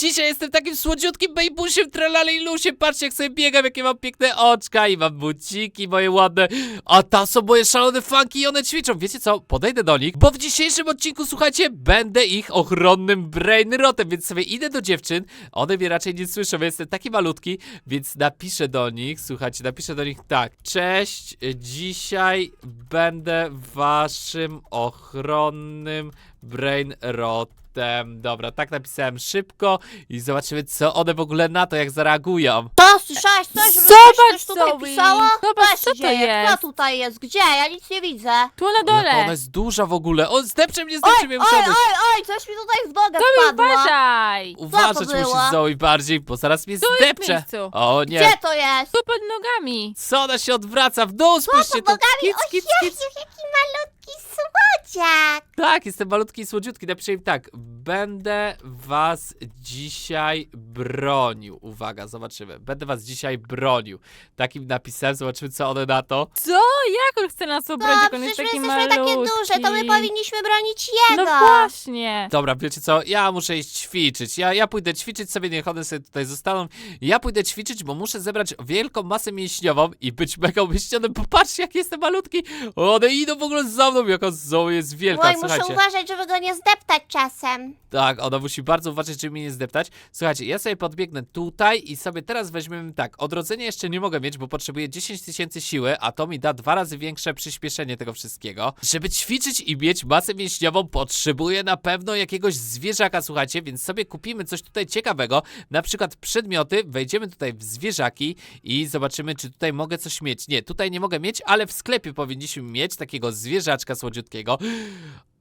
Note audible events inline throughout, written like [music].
Dzisiaj jestem takim słodziutkim bejbusiem, tralalilusiem. Patrzcie, jak sobie biegam, jakie mam piękne oczka i mam buciki moje ładne. A tam są moje szalone fanki i one ćwiczą. Wiecie co? Podejdę do nich, bo w dzisiejszym odcinku, słuchajcie, będę ich ochronnym brainrotem, więc sobie idę do dziewczyn. One mnie raczej nie słyszą, ja jestem taki malutki, więc napiszę do nich, słuchajcie, napiszę do nich tak. Cześć, dzisiaj będę waszym ochronnym brainrotem. Dobra, tak napisałem szybko i zobaczymy, co one w ogóle na to, jak zareagują. To słyszałeś coś, żeby Zobacz, ktoś coś tutaj Zoe. pisało? Zobacz, się co to dzieje? jest? Kto tutaj jest? Gdzie? Ja nic nie widzę. Tu na Jaka dole. ona jest duża w ogóle. O, zdepcze mnie, Oj, zdepcze oj, mnie, oj, muszę być. oj, coś mi tutaj w nogę Zoe, wpadło. uważaj. Uważać to musisz, było? Zoe, bardziej, bo zaraz mnie Stój w zdepcze. miejscu. O nie, Gdzie to jest? Tu pod nogami. co ona się odwraca? W dół, spójrzcie pod tu. nogami? Kic, kic, kic. Jaki malutki słodziak. Tak, jestem malutki i słodziutki. Napiszę im tak. Będę was dzisiaj bronił. Uwaga, zobaczymy. Będę was dzisiaj bronił. Takim napisem, zobaczymy co one na to. Co? Jak on chce nas obronić, No, jak on jest przecież my taki jesteśmy malutki? takie duże, to my powinniśmy bronić jego. No właśnie. Dobra, wiecie co? Ja muszę iść ćwiczyć. Ja, ja pójdę ćwiczyć sobie, niech one sobie tutaj zostaną. Ja pójdę ćwiczyć, bo muszę zebrać wielką masę mięśniową i być mega umieśnionym. Popatrzcie, jak jestem malutki. One idą w ogóle za mną, jaka Zoe jest wielka, Oj, muszę słuchajcie. uważać, żeby go nie zdeptać czasem. Tak, ona musi bardzo uważać, żeby mnie nie zdeptać. Słuchajcie, ja sobie podbiegnę tutaj i sobie teraz weźmiemy tak. Odrodzenia jeszcze nie mogę mieć, bo potrzebuję 10 tysięcy siły, a to mi da dwa razy większe przyspieszenie tego wszystkiego. Żeby ćwiczyć i mieć masę mięśniową, potrzebuję na pewno jakiegoś zwierzaka, słuchajcie, więc sobie kupimy coś tutaj ciekawego. Na przykład przedmioty, wejdziemy tutaj w zwierzaki i zobaczymy, czy tutaj mogę coś mieć. Nie, tutaj nie mogę mieć, ale w sklepie powinniśmy mieć takiego zwierzaczka słodziutkiego.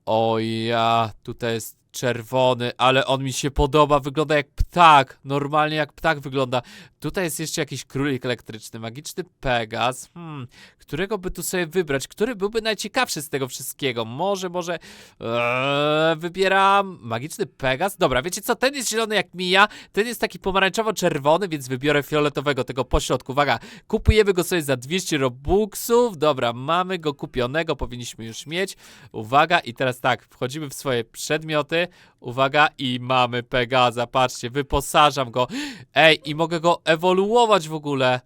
O ja, tutaj jest czerwony, ale on mi się podoba, wygląda jak ptak, normalnie jak ptak wygląda. Tutaj jest jeszcze jakiś królik elektryczny, magiczny Pegas, hmm, którego by tu sobie wybrać, który byłby najciekawszy z tego wszystkiego, może, może, eee, wybieram magiczny Pegas, dobra, wiecie co, ten jest zielony jak Mija, ten jest taki pomarańczowo-czerwony, więc wybiorę fioletowego, tego pośrodku, uwaga, kupujemy go sobie za 200 robuxów, dobra, mamy go kupionego, powinniśmy już mieć, uwaga, i teraz tak, wchodzimy w swoje przedmioty, uwaga, i mamy Pegaza, patrzcie, wyposażam go, ej, i mogę go ewoluować w ogóle,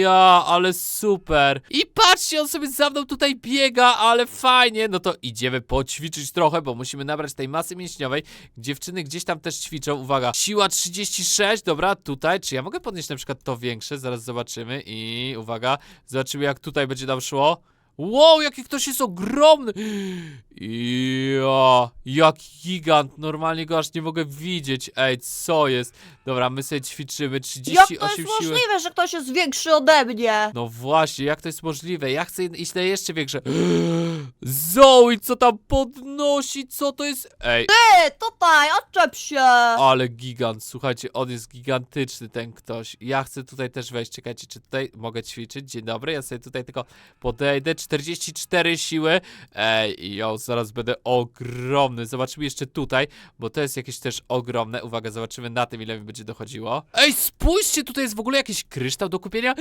ja, ale super, i patrzcie, on sobie za mną tutaj biega, ale fajnie, no to idziemy poćwiczyć trochę, bo musimy nabrać tej masy mięśniowej, dziewczyny gdzieś tam też ćwiczą, uwaga, siła 36, dobra, tutaj, czy ja mogę podnieść na przykład to większe, zaraz zobaczymy. I uwaga, zobaczymy jak tutaj będzie nam szło. Wow, jaki ktoś jest ogromny! Ja, jak gigant, normalnie go aż nie mogę widzieć. Ej, co jest? Dobra, my sobie ćwiczymy, Jak 38 to jest siły. możliwe, że ktoś jest większy ode mnie? No właśnie, jak to jest możliwe? Ja chcę iść na jeszcze większe. [gasps] Zoe, co tam podnosi? Co to jest? Ej, Ty, tutaj, odczep się. ale gigant, słuchajcie, on jest gigantyczny, ten ktoś. Ja chcę tutaj też wejść, czekajcie, czy tutaj mogę ćwiczyć? Dzień dobry, ja sobie tutaj tylko podejdę, 44 siły. Ej, jo, zaraz będę ogromny. Zobaczymy jeszcze tutaj, bo to jest jakieś też ogromne. Uwaga, zobaczymy na tym, ile mi będzie dochodziło. Ej, spójrzcie, tutaj jest w ogóle jakiś kryształ do kupienia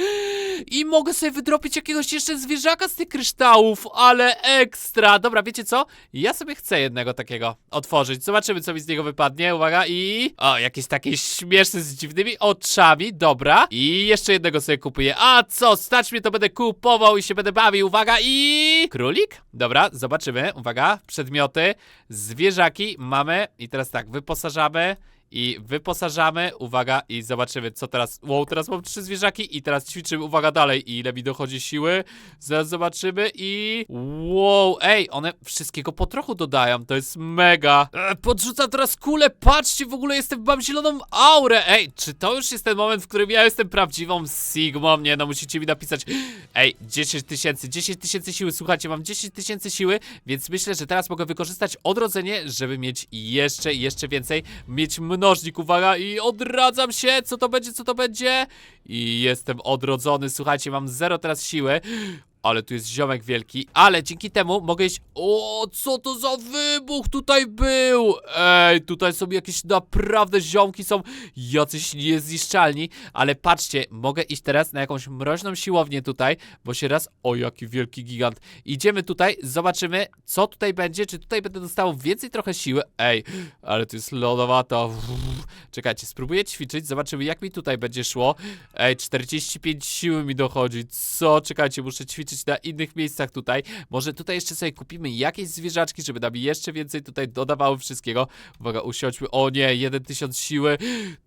i mogę sobie wydropić jakiegoś jeszcze zwierzaka z tych kryształów, ale ekstra. Dobra, wiecie co? Ja sobie chcę jednego takiego otworzyć. Zobaczymy, co mi z niego wypadnie. Uwaga i... O, jakiś taki śmieszny z dziwnymi oczami. Dobra. I jeszcze jednego sobie kupuję. A co? Stać mnie to będę kupował i się będę bawił. Uwaga i... Królik? Dobra, zobaczymy. Uwaga, przedmioty, zwierzaki mamy. I teraz tak, wyposażamy. I wyposażamy, uwaga, i zobaczymy, co teraz. Wow, teraz mam trzy zwierzaki i teraz ćwiczymy, uwaga, dalej. I ile mi dochodzi siły? Zaraz zobaczymy i. Wow, ej, one wszystkiego po trochu dodają, to jest mega. E, podrzucam teraz kulę, patrzcie, w ogóle jestem, mam zieloną aurę. Ej, czy to już jest ten moment, w którym ja jestem prawdziwą Sigmą? Nie, no musicie mi napisać. Ej, 10 tysięcy, 10 tysięcy siły, słuchajcie, mam 10 tysięcy siły, więc myślę, że teraz mogę wykorzystać odrodzenie, żeby mieć jeszcze, jeszcze więcej, mieć mnożnik, uwaga, i odradzam się, co to będzie, co to będzie? I jestem odrodzony, słuchajcie, mam zero teraz siły. Ale tu jest ziomek wielki, ale dzięki temu mogę iść... O, co to za wybuch tutaj był? Ej, tutaj są jakieś naprawdę ziomki, są jacyś niezniszczalni, ale patrzcie, mogę iść teraz na jakąś mroźną siłownię tutaj, bo się raz... O, jaki wielki gigant. Idziemy tutaj, zobaczymy, co tutaj będzie, czy tutaj będę dostawał więcej trochę siły. Ej, ale to jest lodowato. Czekajcie, spróbuję ćwiczyć, zobaczymy, jak mi tutaj będzie szło. Ej, 45 siły mi dochodzi. Co? Czekajcie, muszę ćwiczyć na innych miejscach tutaj. Może tutaj jeszcze sobie kupimy jakieś zwierzaczki, żeby nam jeszcze więcej tutaj dodawały wszystkiego. Uwaga, usiądźmy. O nie, 1000 siły.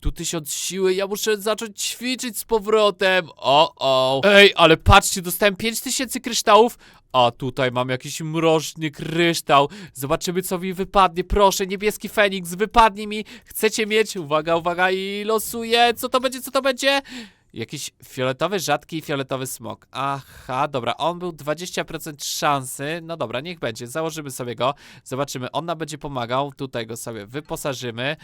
Tu 1000 siły. Ja muszę zacząć ćwiczyć z powrotem. O, o. Ej, ale patrzcie, dostałem 5000 kryształów. A tutaj mam jakiś mroczny kryształ. Zobaczymy, co mi wypadnie. Proszę, niebieski Feniks, wypadnie mi. Chcecie mieć? Uwaga, uwaga i losuję. Co to będzie, co to będzie? Jakiś fioletowy, rzadki i fioletowy smok. Aha, dobra, on był 20% szansy. No dobra, niech będzie, założymy sobie go. Zobaczymy, on nam będzie pomagał. Tutaj go sobie wyposażymy.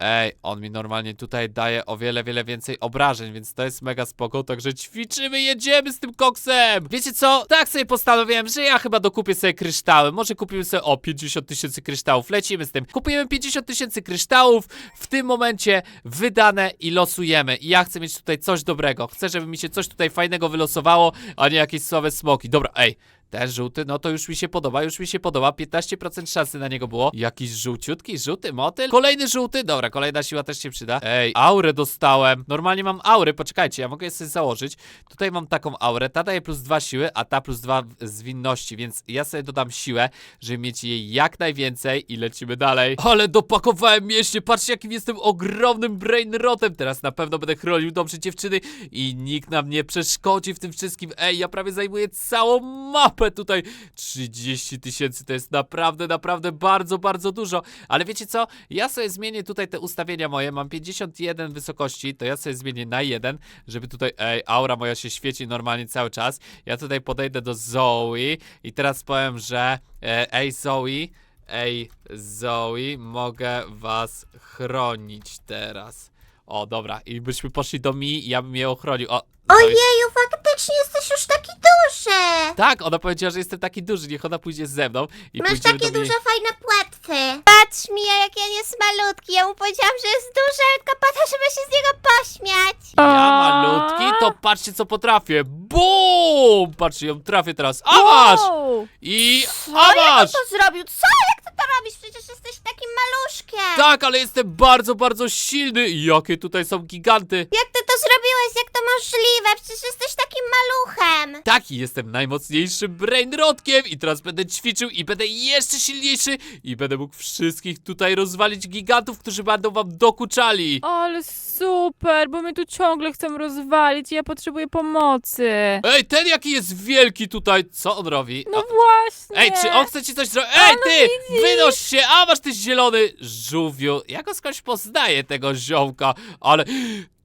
Ej, on mi normalnie tutaj daje o wiele, wiele więcej obrażeń, więc to jest mega spoko, także ćwiczymy, jedziemy z tym koksem! Wiecie co? Tak sobie postanowiłem, że ja chyba dokupię sobie kryształy, może kupimy sobie, o, 50 tysięcy kryształów, lecimy z tym. Kupujemy 50 tysięcy kryształów, w tym momencie wydane i losujemy. I ja chcę mieć tutaj coś dobrego, chcę, żeby mi się coś tutaj fajnego wylosowało, a nie jakieś słabe smoki. Dobra, ej, ten żółty, no to już mi się podoba, już mi się podoba. 15% szansy na niego było. Jakiś żółciutki, żółty motyl. Kolejny żółty, dobra, kolejna siła też się przyda. Ej, aurę dostałem. Normalnie mam aury, poczekajcie, ja mogę je sobie założyć. Tutaj mam taką aurę, ta daje plus 2 siły, a ta plus 2 zwinności, więc ja sobie dodam siłę, żeby mieć jej jak najwięcej i lecimy dalej. Ale dopakowałem mieście, patrzcie jakim jestem ogromnym brainrotem. Teraz na pewno będę chronił dobrze dziewczyny i nikt nam nie przeszkodzi w tym wszystkim. Ej, ja prawie zajmuję całą mapę tutaj. 30 tysięcy to jest naprawdę, naprawdę bardzo, bardzo dużo. Ale wiecie co? Ja sobie zmienię tutaj te ustawienia moje. Mam 51 wysokości, to ja sobie zmienię na 1, żeby tutaj, ej, aura moja się świeci normalnie cały czas. Ja tutaj podejdę do Zoe i teraz powiem, że e, ej Zoe, ej Zoe, mogę was chronić teraz. O, dobra, i byśmy poszli do mi i ja bym je ochronił. O, Zoe Ojeju, faktycznie jesteś już taki duży. tak, ona powiedziała, że jestem taki duży, niech ona pójdzie ze mną i Masz pójdziemy takie do mnie. duże, fajne płetwy. Patrz mi, jak ja nie jest malutki. Ja mu powiedziałam, że jest duży, ale tylko po to, żeby się z niego pośmiać. Ja malutki, to patrzcie co potrafię. BUM! Patrzcie, ją trafię teraz. A masz! Wow. I Co? Jak on to zrobił? Co? Jak to robisz? Przecież jesteś takim maluszkiem. Tak, ale jestem bardzo, bardzo silny. Jakie tutaj są giganty. Jak ty to zrobiłeś? Jak to możliwe? Przecież jesteś takim maluchem. Taki jestem najmocniejszym brainrotkiem i teraz będę ćwiczył i będę jeszcze silniejszy i będę mógł wszystkich tutaj rozwalić gigantów, którzy będą wam dokuczali. Ale super, bo my tu ciągle chcemy rozwalić i ja potrzebuję pomocy. Ej, ten jaki jest wielki tutaj, co on robi? No A- właśnie. Ej, czy on chce ci coś zrobić? Ej, ty! Wynoś się! A, masz ty zielony żółwiu. Ja go skądś poznaję, tego ziomka, ale...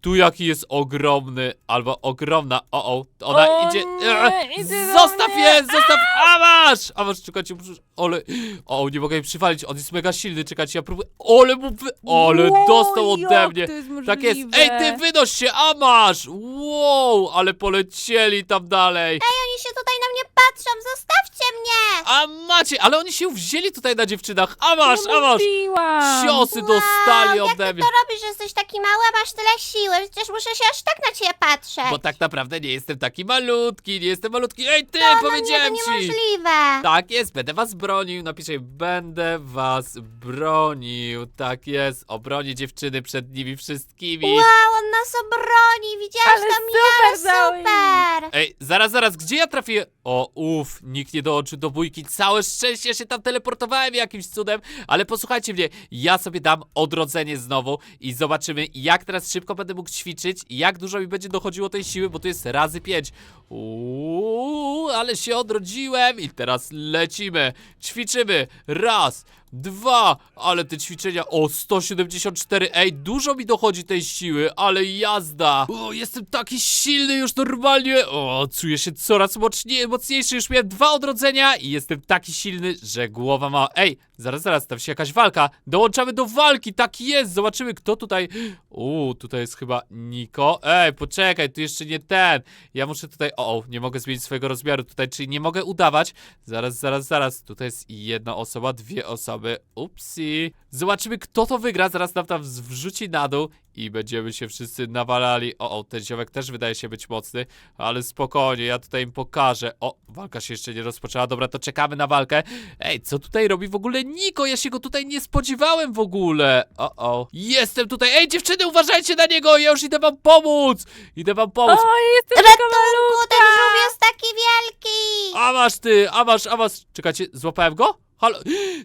Tu jaki jest ogromny, albo ogromna, o o, ona O idzie, nie, Eee, idzie do zostaw mnie. je, zostaw, a masz, a masz, czekajcie, muszę- ale, o, nie mogę jej przywalić, on jest mega silny, czekajcie, ja próbuję, ole mu wy, ale Wow, dostał ode jak mnie, to jest tak jest, możliwe? ej, ty wynoś się, a masz, wow, ale polecieli tam dalej. Oni się tutaj na mnie patrzą. Mnie. A macie, ale oni się wzięli tutaj na dziewczynach. A masz, a masz. mówiłam. Ciosy dostali Wow, jak ode ty mnie. to robisz, że jesteś taki mały, a masz tyle siły? Przecież muszę się aż tak na ciebie patrzeć. Bo tak naprawdę nie jestem taki malutki, nie jestem malutki. Ej, ty, to powiedziałem nie, to ci. niemożliwe. Tak jest, będę was bronił. Napiszę, będę was bronił. Tak jest, obronię dziewczyny przed nimi wszystkimi. Wow, on nas obroni. Widziałaś Ale to super? Zoe. super. Ej, zaraz, zaraz, gdzie ja trafię? O, uff, nikt nie dołączył do bójki. Całe szczęście ja się tam teleportowałem jakimś cudem, ale posłuchajcie mnie, ja sobie dam odrodzenie znowu i zobaczymy, jak teraz szybko będę mógł ćwiczyć jak dużo mi będzie dochodziło tej siły, bo to jest razy pięć. Uuu, ale się odrodziłem i teraz lecimy. Ćwiczymy. Raz, dwa, ale te ćwiczenia, o 174, ej, dużo mi dochodzi tej siły, ale jazda. O, jestem taki silny już normalnie, o, czuję się coraz mocniej, mocniejszy, już miałem dwa odrodzenia i jestem taki silny, że głowa ma, ej, Zaraz, zaraz, tam się jakaś walka. Dołączamy do walki, tak jest. Zobaczymy, kto tutaj. Uuu, tutaj jest chyba Niko. Ej, poczekaj, tu jeszcze nie ten. Ja muszę tutaj. O, nie mogę zmienić swojego rozmiaru tutaj, czyli nie mogę udawać. Zaraz, zaraz, zaraz. Tutaj jest jedna osoba, dwie osoby. Upsi. Zobaczymy, kto to wygra. Zaraz nam tam wrzuci na dół i będziemy się wszyscy nawalali. O, o, ten ziomek też wydaje się być mocny, ale spokojnie, ja tutaj im pokażę. O, walka się jeszcze nie rozpoczęła. Dobra, to czekamy na walkę. Ej, co tutaj robi w ogóle Niko? Ja się go tutaj nie spodziewałem w ogóle. O, o. Jestem tutaj. Ej, dziewczyny, uważajcie na niego. Ja już idę wam pomóc. Idę wam pomóc. O, jestem taka Ratunku, malutka! ten żółw jest taki wielki! A masz ty, a masz, a masz. Czekajcie, złapałem go? Halo?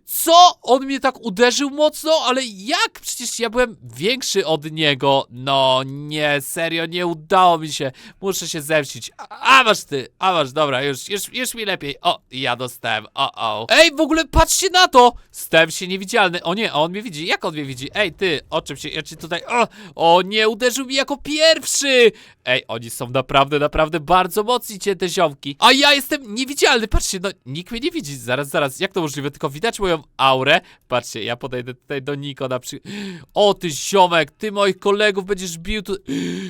Co? On mnie tak uderzył mocno? Ale jak? Przecież ja byłem większy od niego. No nie, serio, nie udało mi się. Muszę się zemścić. A, a masz ty, a masz, dobra, już, już, już mi lepiej. O, ja dostałem, o, o. Ej, w ogóle patrzcie na to! Stałem się niewidzialny. O nie, on mnie widzi. Jak on mnie widzi? Ej, ty, o czym się, ja ci tutaj, o, o nie, uderzył mi jako pierwszy! Ej, oni są naprawdę, naprawdę bardzo mocni, cię te ziomki. A ja jestem niewidzialny, patrzcie, no nikt mnie nie widzi. Zaraz, zaraz, jak to możliwe? Tylko widać moją aurę. Patrzcie, ja podejdę tutaj do Niko na przykład. O, ty ziomek, ty moich kolegów będziesz bił tu.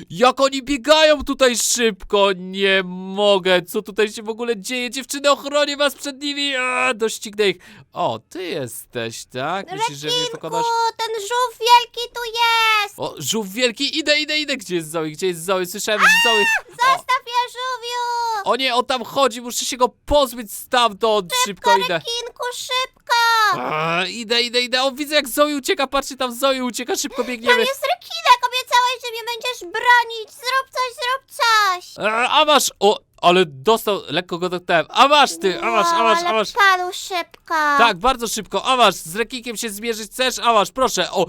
Jak oni biegają tutaj szybko, nie mogę. Co tutaj się w ogóle dzieje? Dziewczyny, ochronię was przed nimi. A, doścignę ich. O, ty jesteś, tak? Myślisz, że mnie pokonasz? ten żółw wielki tu jest! O, żółw wielki, idę, idę, idę. Gdzie jest Zoe? Gdzie jest Zoe? Słyszałem, że Zoe... O, Zostaw! O nie, on tam chodzi, muszę się go pozbyć stamtąd. Szybko idę. Rekinku, szybko! A, idę, idę, idę. O, widzę jak Zoe ucieka, patrzcie tam Zoe ucieka, szybko Tam biegniemy. jest rekinek, obiecałeś, że mnie będziesz bronić! Zrób coś, zrób coś! A, a masz, o, ale dostał, lekko go dotknąłem. A masz ty, a masz, a masz, a ale masz. padł szybko! Tak, bardzo szybko, a masz, z rekikiem się zmierzyć chcesz? A masz, proszę, o,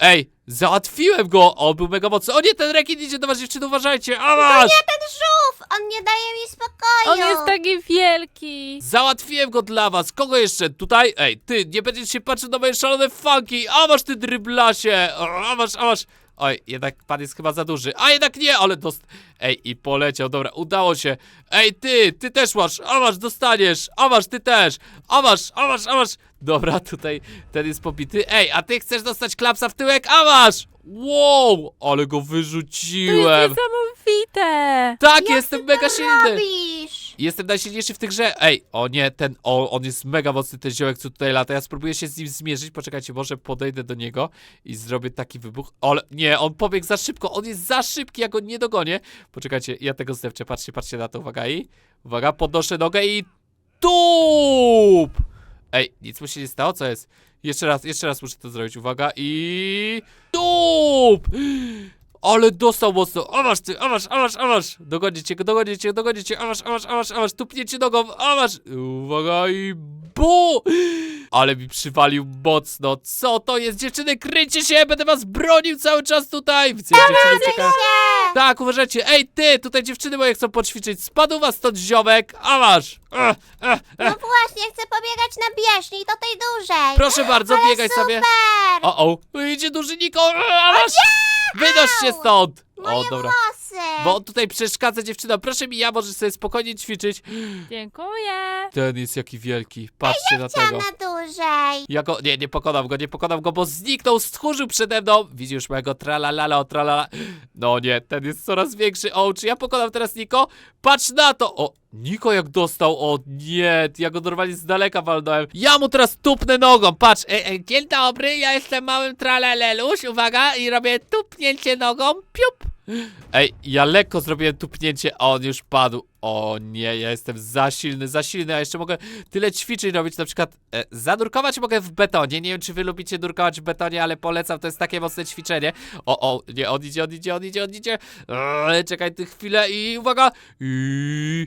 ej, załatwiłem go, on był mega mocny. O nie, ten rekin idzie do was, dziewczyny, uważajcie, a masz. Nie, ten żółw! On nie daje mi spokoju! On jest taki wielki! Załatwiłem go dla was. Kogo jeszcze? Tutaj? Ej, ty, nie będziesz się patrzył na moje szalone funki. A masz ty dryblasie. O, A masz, a masz. Oj, jednak pan jest chyba za duży. A jednak nie, ale dost... Ej, i poleciał, dobra, udało się. Ej, ty, ty też masz. A masz, dostaniesz. A masz, ty też. A masz, a masz, a masz. Dobra, tutaj ten jest pobity. Ej, a ty chcesz dostać klapsa w tyłek? A masz. Wow, ale go To wyrzuciłem. jest niesamowite! Tak, Jak jestem ty mega to silny. robisz? Jestem najsilniejszy w tych grze. Ej, o nie, ten, o, on jest mega mocny, ten ziołek, co tutaj lata. Ja spróbuję się z nim zmierzyć. Poczekajcie, może podejdę do niego i zrobię taki wybuch. Ale nie, on pobiegł za szybko. On jest za szybki, ja go nie dogonię. Poczekajcie, ja tego zdepczę. Patrzcie, patrzcie na to, uwaga i... Uwaga, podnoszę nogę i... Tup! Ej, nic mu się nie stało, co jest? Jeszcze raz, jeszcze raz muszę to zrobić, uwaga i... Tup! Ale dostał mocno. A masz ty, a masz, a masz, a masz. Dogonię cię, dogonię cię, dogonię cię. A masz, a masz, a masz, a masz. Tupnięcie nogą, a masz. Uwaga i bu! Ale mi przywalił mocno. Co to jest? Dziewczyny, kryjcie się, będę was bronił cały czas tutaj. Widzę, dziewczyny. Tak, uważajcie. Ej, ty, tutaj dziewczyny moje chcą poćwiczyć. Spadł was stąd ziomek, a masz. Ech, ech, ech. No właśnie, chcę pobiegać na bieżni, do tej dużej! Proszę bardzo, Ale biegaj sobie. super! O, o. Idzie duży Niko, a masz. Wynoś się stąd. O, Moje dobra. włosy! Bo on tutaj przeszkadza dziewczyna. Proszę mi, ja możesz sobie spokojnie ćwiczyć. Dziękuję! Ten jest jaki wielki. Patrzcie na Chciałam tego. na dłużej! Ja go, nie, nie pokonam go, nie pokonam go, bo zniknął, stchórzył przede mną. Widzi już mojego tralalala, tralala. No nie, ten jest coraz większy. O, czy ja pokonam teraz Niko? Patrz na to! O, Niko jak dostał, o nie, ja go normalnie z daleka walnąłem. Ja mu teraz tupnę nogą, patrz. E, e, dzień dobry, ja jestem małym tralaleluś, uwaga, i robię tupnięcie nogą, piup. Ej, ja lekko zrobiłem tupnięcie, a on już padł. O nie, ja jestem za silny, za silny, a jeszcze mogę tyle ćwiczeń robić, na przykład e, zanurkować mogę w betonie. Nie wiem, czy wy lubicie nurkować w betonie, ale polecam, to jest takie mocne ćwiczenie. O, o, nie, on idzie, on idzie, on idzie, on idzie. Eee, czekaj ty chwilę i uwaga. I...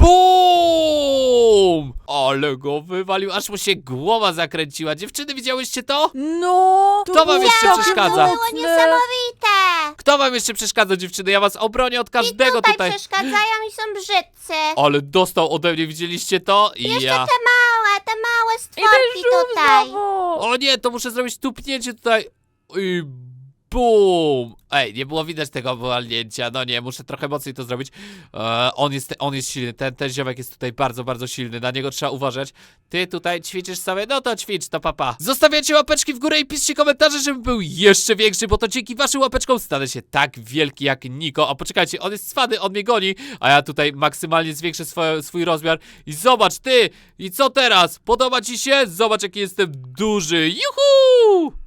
BUM! Ale go wywalił, aż mu się głowa zakręciła. Dziewczyny, widziałyście to? No! Kto wam jeszcze przeszkadza? To było mocne. niesamowite! Kto wam jeszcze przeszkadza, dziewczyny? Ja was obronię od I każdego tutaj, tutaj. przeszkadzają i są brzydcy! Ale dostał ode mnie, widzieliście to? I Jeszcze ja... te małe, te małe I ten stworki żółw tutaj! znowu! O nie, to muszę zrobić tupnięcie tutaj. I Bum! Ej, nie było widać tego walnięcia, no nie, muszę trochę mocniej to zrobić. E, on, jest, on jest silny, ten, ten ziomek jest tutaj bardzo, bardzo silny, na niego trzeba uważać. Ty tutaj ćwiczysz sobie, no to ćwicz, to papa. Zostawiacie łapeczki w górę i piszcie komentarze, żebym był jeszcze większy, bo to dzięki waszym łapeczkom stanę się tak wielki jak Niko. A poczekajcie, on jest cwany, on mnie goni, a ja tutaj maksymalnie zwiększę swój rozmiar. I zobacz, ty! I co teraz? Podoba ci się? Zobacz, jaki jestem duży. Juhu!